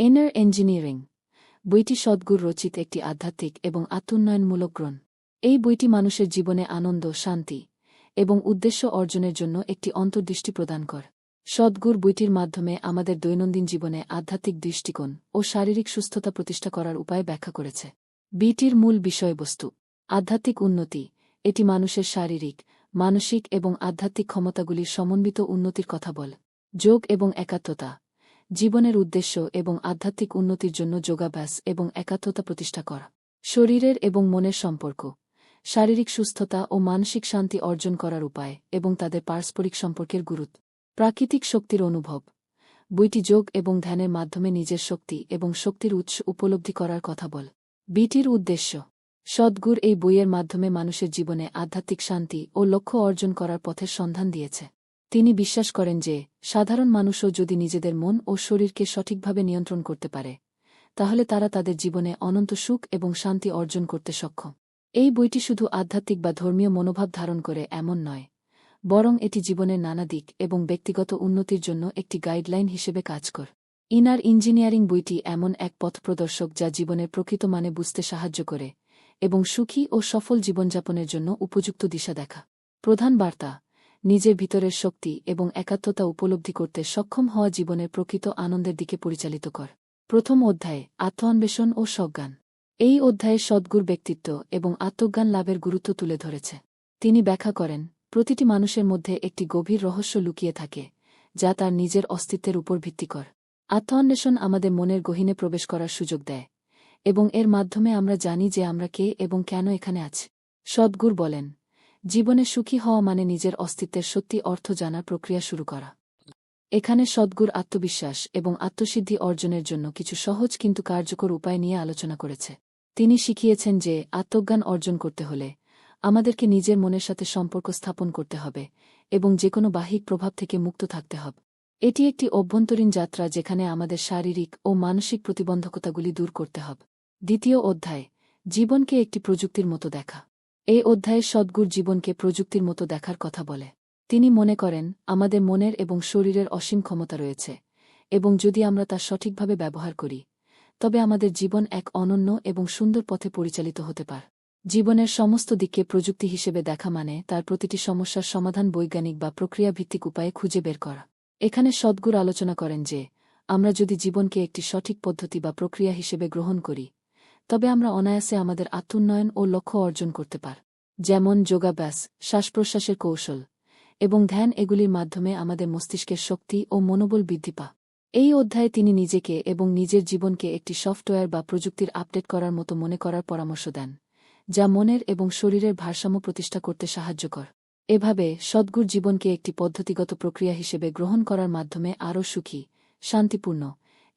এনার ইঞ্জিনিয়ারিং বইটি সদ্গুর রচিত একটি আধ্যাত্মিক এবং আত্মোন্নয়নমূলক গ্রন্থ। এই বইটি মানুষের জীবনে আনন্দ, শান্তি এবং উদ্দেশ্য অর্জনের জন্য একটি অন্তর্দৃষ্টি প্রদান কর। সদ্গুর বইটির মাধ্যমে আমাদের দৈনন্দিন জীবনে আধ্যাত্মিক দৃষ্টিকোণ ও শারীরিক সুস্থতা প্রতিষ্ঠা করার উপায় ব্যাখ্যা করেছে। বিটির মূল বিষয়বস্তু, আধ্যাত্মিক উন্নতি, এটি মানুষের শারীরিক, মানসিক এবং আধ্যাত্মিক ক্ষমতাগুলির সমন্বিত উন্নতির কথা বল। যোগ এবং একাত্মতা জীবনের উদ্দেশ্য এবং আধ্যাত্মিক উন্নতির জন্য যোগাভ্যাস এবং একাত্মতা প্রতিষ্ঠা করা। শরীরের এবং মনের সম্পর্ক, শারীরিক সুস্থতা ও মানসিক শান্তি অর্জন করার উপায় এবং তাদের পারস্পরিক সম্পর্কের গুরুত্ব। প্রাকৃতিক শক্তির অনুভব, বইটি যোগ এবং ধ্যানের মাধ্যমে নিজের শক্তি এবং শক্তির উৎস উপলব্ধি করার কথা বল। বিটির উদ্দেশ্য, সদ্গুর এই বইয়ের মাধ্যমে মানুষের জীবনে আধ্যাত্মিক শান্তি ও লক্ষ্য অর্জন করার পথের সন্ধান দিয়েছে। তিনি বিশ্বাস করেন যে, সাধারণ মানুষও যদি নিজেদের মন ও শরীরকে সঠিকভাবে নিয়ন্ত্রণ করতে পারে, তাহলে তারা তাদের জীবনে অনন্ত সুখ এবং শান্তি অর্জন করতে সক্ষম। এই বইটি শুধু আধ্যাত্মিক বা ধর্মীয় মনোভাব ধারণ করে এমন নয়, বরং এটি জীবনের নানা দিক এবং ব্যক্তিগত উন্নতির জন্য একটি গাইডলাইন হিসেবে কাজ কর। ইনার ইঞ্জিনিয়ারিং বইটি এমন এক পথপ্রদর্শক যা জীবনের প্রকৃত মানে বুঝতে সাহায্য করে এবং সুখী ও সফল জীবনযাপনের জন্য উপযুক্ত দিশা দেখা। প্রধান বার্তা নিজের ভিতরের শক্তি এবং একাত্মতা উপলব্ধি করতে সক্ষম হওয়া জীবনের প্রকৃত আনন্দের দিকে পরিচালিত কর। প্রথম অধ্যায়ে আত্মঅন্বেষণ ও সজ্ঞান। এই অধ্যায়ে সদ্গুর ব্যক্তিত্ব এবং আত্মজ্ঞান লাভের গুরুত্ব তুলে ধরেছে। তিনি ব্যাখ্যা করেন, প্রতিটি মানুষের মধ্যে একটি গভীর রহস্য লুকিয়ে থাকে, যা তার নিজের অস্তিত্বের উপর ভিত্তি কর। আত্মঅন্বেষণ আমাদের মনের গহীনে প্রবেশ করার সুযোগ দেয়, এবং এর মাধ্যমে আমরা জানি যে আমরা কে এবং কেন এখানে আছি। সদ্গুর বলেন জীবনে সুখী হওয়া মানে নিজের অস্তিত্বের সত্যি অর্থ জানার প্রক্রিয়া শুরু করা। এখানে সদ্গুর আত্মবিশ্বাস এবং আত্মসিদ্ধি অর্জনের জন্য কিছু সহজ কিন্তু কার্যকর উপায় নিয়ে আলোচনা করেছে। তিনি শিখিয়েছেন যে আত্মজ্ঞান অর্জন করতে হলে আমাদেরকে নিজের মনের সাথে সম্পর্ক স্থাপন করতে হবে এবং যে কোনো বাহিক প্রভাব থেকে মুক্ত থাকতে হবে। এটি একটি অভ্যন্তরীণ যাত্রা যেখানে আমাদের শারীরিক ও মানসিক প্রতিবন্ধকতাগুলি দূর করতে হবে। দ্বিতীয় অধ্যায়, জীবনকে একটি প্রযুক্তির মতো দেখা। এই অধ্যায়ে সদ্গুর জীবনকে প্রযুক্তির মতো দেখার কথা বলে। তিনি মনে করেন, আমাদের মনের এবং শরীরের অসীম ক্ষমতা রয়েছে, এবং যদি আমরা তা সঠিকভাবে ব্যবহার করি, তবে আমাদের জীবন এক অনন্য এবং সুন্দর পথে পরিচালিত হতে পার। জীবনের সমস্ত দিককে প্রযুক্তি হিসেবে দেখা মানে তার প্রতিটি সমস্যার সমাধান বৈজ্ঞানিক বা প্রক্রিয়া ভিত্তিক উপায়ে খুঁজে বের করা। এখানে সদ্গুর আলোচনা করেন যে, আমরা যদি জীবনকে একটি সঠিক পদ্ধতি বা প্রক্রিয়া হিসেবে গ্রহণ করি তবে আমরা অনায়াসে আমাদের আত্মোন্নয়ন ও লক্ষ্য অর্জন করতে পার। যেমন যোগাভ্যাস শ্বাস প্রশ্বাসের কৌশল এবং ধ্যান এগুলির মাধ্যমে আমাদের মস্তিষ্কের শক্তি ও মনোবল বৃদ্ধি পা এই অধ্যায়ে তিনি নিজেকে এবং নিজের জীবনকে একটি সফটওয়্যার বা প্রযুক্তির আপডেট করার মতো মনে করার পরামর্শ দেন, যা মনের এবং শরীরের ভারসাম্য প্রতিষ্ঠা করতে সাহায্য কর। এভাবে সদ্গুর জীবনকে একটি পদ্ধতিগত প্রক্রিয়া হিসেবে গ্রহণ করার মাধ্যমে আরও সুখী, শান্তিপূর্ণ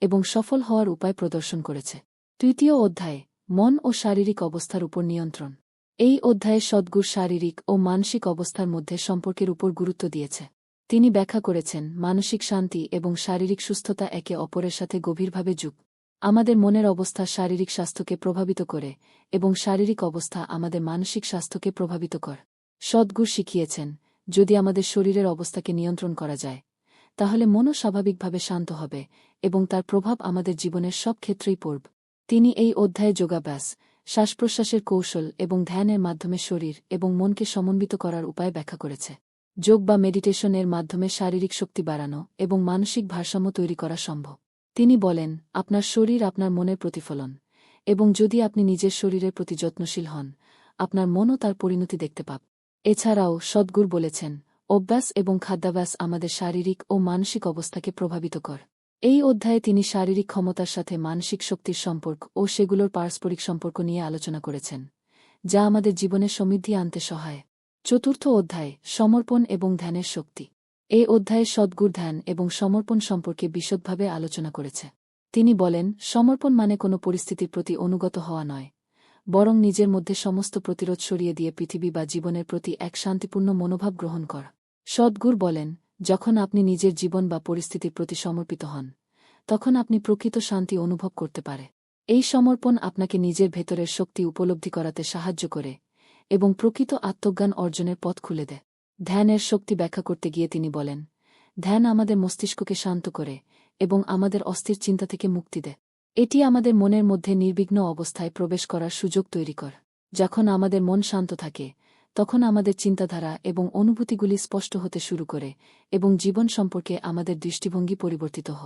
এবং সফল হওয়ার উপায় প্রদর্শন করেছে। তৃতীয় অধ্যায়ে, মন ও শারীরিক অবস্থার উপর নিয়ন্ত্রণ। এই অধ্যায়ে সদ্গুর শারীরিক ও মানসিক অবস্থার মধ্যে সম্পর্কের উপর গুরুত্ব দিয়েছে। তিনি ব্যাখ্যা করেছেন, মানসিক শান্তি এবং শারীরিক সুস্থতা একে অপরের সাথে গভীরভাবে যুগ আমাদের মনের অবস্থা শারীরিক স্বাস্থ্যকে প্রভাবিত করে এবং শারীরিক অবস্থা আমাদের মানসিক স্বাস্থ্যকে প্রভাবিত কর। সদ্গুর শিখিয়েছেন, যদি আমাদের শরীরের অবস্থাকে নিয়ন্ত্রণ করা যায়, তাহলে মনও স্বাভাবিকভাবে শান্ত হবে এবং তার প্রভাব আমাদের জীবনের সব ক্ষেত্রেই পড়ব। তিনি এই অধ্যায়ে যোগাভ্যাস শ্বাস প্রশ্বাসের কৌশল এবং ধ্যানের মাধ্যমে শরীর এবং মনকে সমন্বিত করার উপায় ব্যাখ্যা করেছে। যোগ বা মেডিটেশনের মাধ্যমে শারীরিক শক্তি বাড়ানো এবং মানসিক ভারসাম্য তৈরি করা সম্ভব। তিনি বলেন, আপনার শরীর আপনার মনের প্রতিফলন এবং যদি আপনি নিজের শরীরের প্রতি যত্নশীল হন, আপনার মনও তার পরিণতি দেখতে পাব। এছাড়াও সদ্গুর বলেছেন, অভ্যাস এবং খাদ্যাভ্যাস আমাদের শারীরিক ও মানসিক অবস্থাকে প্রভাবিত কর। এই অধ্যায়ে তিনি শারীরিক ক্ষমতার সাথে মানসিক শক্তির সম্পর্ক ও সেগুলোর পারস্পরিক সম্পর্ক নিয়ে আলোচনা করেছেন, যা আমাদের জীবনে সমৃদ্ধি আনতে সহায়। চতুর্থ অধ্যায়, সমর্পণ এবং ধ্যানের শক্তি। এই অধ্যায়ে সদ্গুর ধ্যান এবং সমর্পণ সম্পর্কে বিশদভাবে আলোচনা করেছে। তিনি বলেন, সমর্পণ মানে কোনো পরিস্থিতির প্রতি অনুগত হওয়া নয়, বরং নিজের মধ্যে সমস্ত প্রতিরোধ সরিয়ে দিয়ে পৃথিবী বা জীবনের প্রতি এক শান্তিপূর্ণ মনোভাব গ্রহণ করা। সদ্গুর বলেন, যখন আপনি নিজের জীবন বা পরিস্থিতির প্রতি সমর্পিত হন তখন আপনি প্রকৃত শান্তি অনুভব করতে পারে। এই সমর্পণ আপনাকে নিজের ভেতরের শক্তি উপলব্ধি করাতে সাহায্য করে এবং প্রকৃত আত্মজ্ঞান অর্জনের পথ খুলে দেয়। ধ্যানের শক্তি ব্যাখ্যা করতে গিয়ে তিনি বলেন, ধ্যান আমাদের মস্তিষ্ককে শান্ত করে এবং আমাদের অস্থির চিন্তা থেকে মুক্তি দেয়। এটি আমাদের মনের মধ্যে নির্বিঘ্ন অবস্থায় প্রবেশ করার সুযোগ তৈরি কর। যখন আমাদের মন শান্ত থাকে, তখন আমাদের চিন্তাধারা এবং অনুভূতিগুলি স্পষ্ট হতে শুরু করে এবং জীবন সম্পর্কে আমাদের দৃষ্টিভঙ্গি পরিবর্তিত হ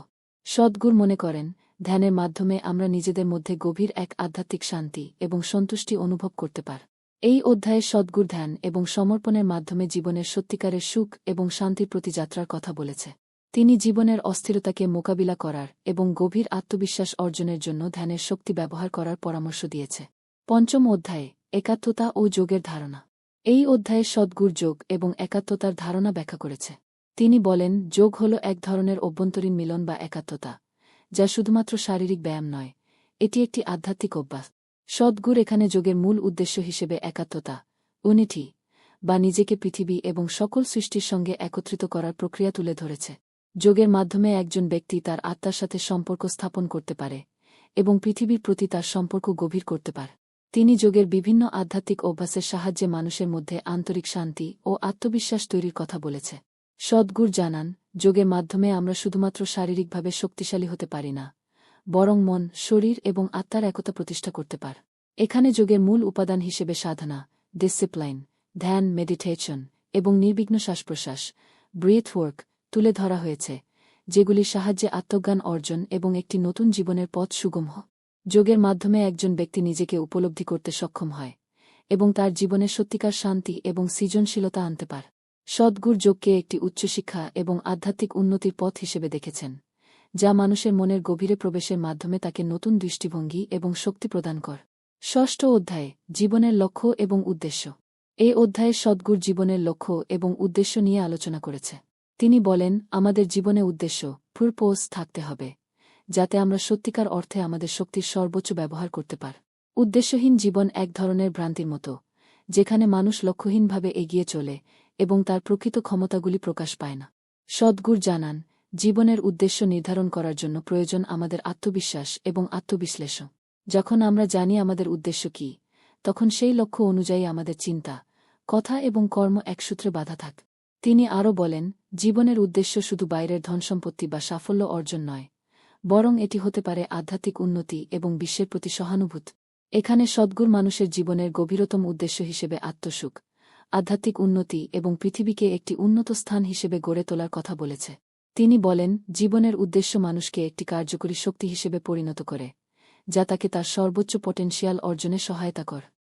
সদ্গুর মনে করেন, ধ্যানের মাধ্যমে আমরা নিজেদের মধ্যে গভীর এক আধ্যাত্মিক শান্তি এবং সন্তুষ্টি অনুভব করতে পার। এই অধ্যায়ে সদ্গুর ধ্যান এবং সমর্পণের মাধ্যমে জীবনের সত্যিকারের সুখ এবং শান্তির প্রতি যাত্রার কথা বলেছে। তিনি জীবনের অস্থিরতাকে মোকাবিলা করার এবং গভীর আত্মবিশ্বাস অর্জনের জন্য ধ্যানের শক্তি ব্যবহার করার পরামর্শ দিয়েছে। পঞ্চম অধ্যায়ে, একাত্মতা ও যোগের ধারণা। এই অধ্যায়ে সদ্গুর যোগ এবং একাত্মতার ধারণা ব্যাখ্যা করেছে। তিনি বলেন, যোগ হল এক ধরনের অভ্যন্তরীণ মিলন বা একাত্মতা, যা শুধুমাত্র শারীরিক ব্যায়াম নয়, এটি একটি আধ্যাত্মিক অভ্যাস। সদ্গুর এখানে যোগের মূল উদ্দেশ্য হিসেবে একাত্মতা উনিটি বা নিজেকে পৃথিবী এবং সকল সৃষ্টির সঙ্গে একত্রিত করার প্রক্রিয়া তুলে ধরেছে। যোগের মাধ্যমে একজন ব্যক্তি তার আত্মার সাথে সম্পর্ক স্থাপন করতে পারে এবং পৃথিবীর প্রতি তার সম্পর্ক গভীর করতে পারে। তিনি যোগের বিভিন্ন আধ্যাত্মিক অভ্যাসের সাহায্যে মানুষের মধ্যে আন্তরিক শান্তি ও আত্মবিশ্বাস তৈরির কথা বলেছে। সদ্গুর জানান, যোগের মাধ্যমে আমরা শুধুমাত্র শারীরিকভাবে শক্তিশালী হতে পারি না, বরং মন, শরীর এবং আত্মার একতা প্রতিষ্ঠা করতে পার। এখানে যোগের মূল উপাদান হিসেবে সাধনা ডিসিপ্লাইন ধ্যান মেডিটেশন এবং নির্বিঘ্ন শ্বাসপ্রশ্বাস ব্রিথ ওয়ার্ক তুলে ধরা হয়েছে, যেগুলির সাহায্যে আত্মজ্ঞান অর্জন এবং একটি নতুন জীবনের পথ সুগম হয়। যোগের মাধ্যমে একজন ব্যক্তি নিজেকে উপলব্ধি করতে সক্ষম হয় এবং তার জীবনে সত্যিকার শান্তি এবং সৃজনশীলতা আনতে পার। সদ্গুর যোগকে একটি উচ্চশিক্ষা এবং আধ্যাত্মিক উন্নতির পথ হিসেবে দেখেছেন, যা মানুষের মনের গভীরে প্রবেশের মাধ্যমে তাকে নতুন দৃষ্টিভঙ্গি এবং শক্তি প্রদান কর। ষষ্ঠ অধ্যায়ে, জীবনের লক্ষ্য এবং উদ্দেশ্য। এই অধ্যায়ে সদ্গুর জীবনের লক্ষ্য এবং উদ্দেশ্য নিয়ে আলোচনা করেছে। তিনি বলেন, আমাদের জীবনে উদ্দেশ্য ফুরপোজ থাকতে হবে, যাতে আমরা সত্যিকার অর্থে আমাদের শক্তির সর্বোচ্চ ব্যবহার করতে পার। উদ্দেশ্যহীন জীবন এক ধরনের ভ্রান্তির মতো, যেখানে মানুষ লক্ষ্যহীনভাবে এগিয়ে চলে এবং তার প্রকৃত ক্ষমতাগুলি প্রকাশ পায় না। সদ্গুর জানান, জীবনের উদ্দেশ্য নির্ধারণ করার জন্য প্রয়োজন আমাদের আত্মবিশ্বাস এবং আত্মবিশ্লেষণ। যখন আমরা জানি আমাদের উদ্দেশ্য কি, তখন সেই লক্ষ্য অনুযায়ী আমাদের চিন্তা, কথা এবং কর্ম একসূত্রে বাধা থাক। তিনি আরও বলেন, জীবনের উদ্দেশ্য শুধু বাইরের ধনসম্পত্তি বা সাফল্য অর্জন নয়, বরং এটি হতে পারে আধ্যাত্মিক উন্নতি এবং বিশ্বের প্রতি সহানুভূত। এখানে সদ্গুর মানুষের জীবনের গভীরতম উদ্দেশ্য হিসেবে আত্মসুখ। আধ্যাত্মিক উন্নতি এবং পৃথিবীকে একটি উন্নত স্থান হিসেবে গড়ে তোলার কথা বলেছে। তিনি বলেন, জীবনের উদ্দেশ্য মানুষকে একটি কার্যকরী শক্তি হিসেবে পরিণত করে, যা তাকে তার সর্বোচ্চ পটেনশিয়াল অর্জনে সহায়তা কর।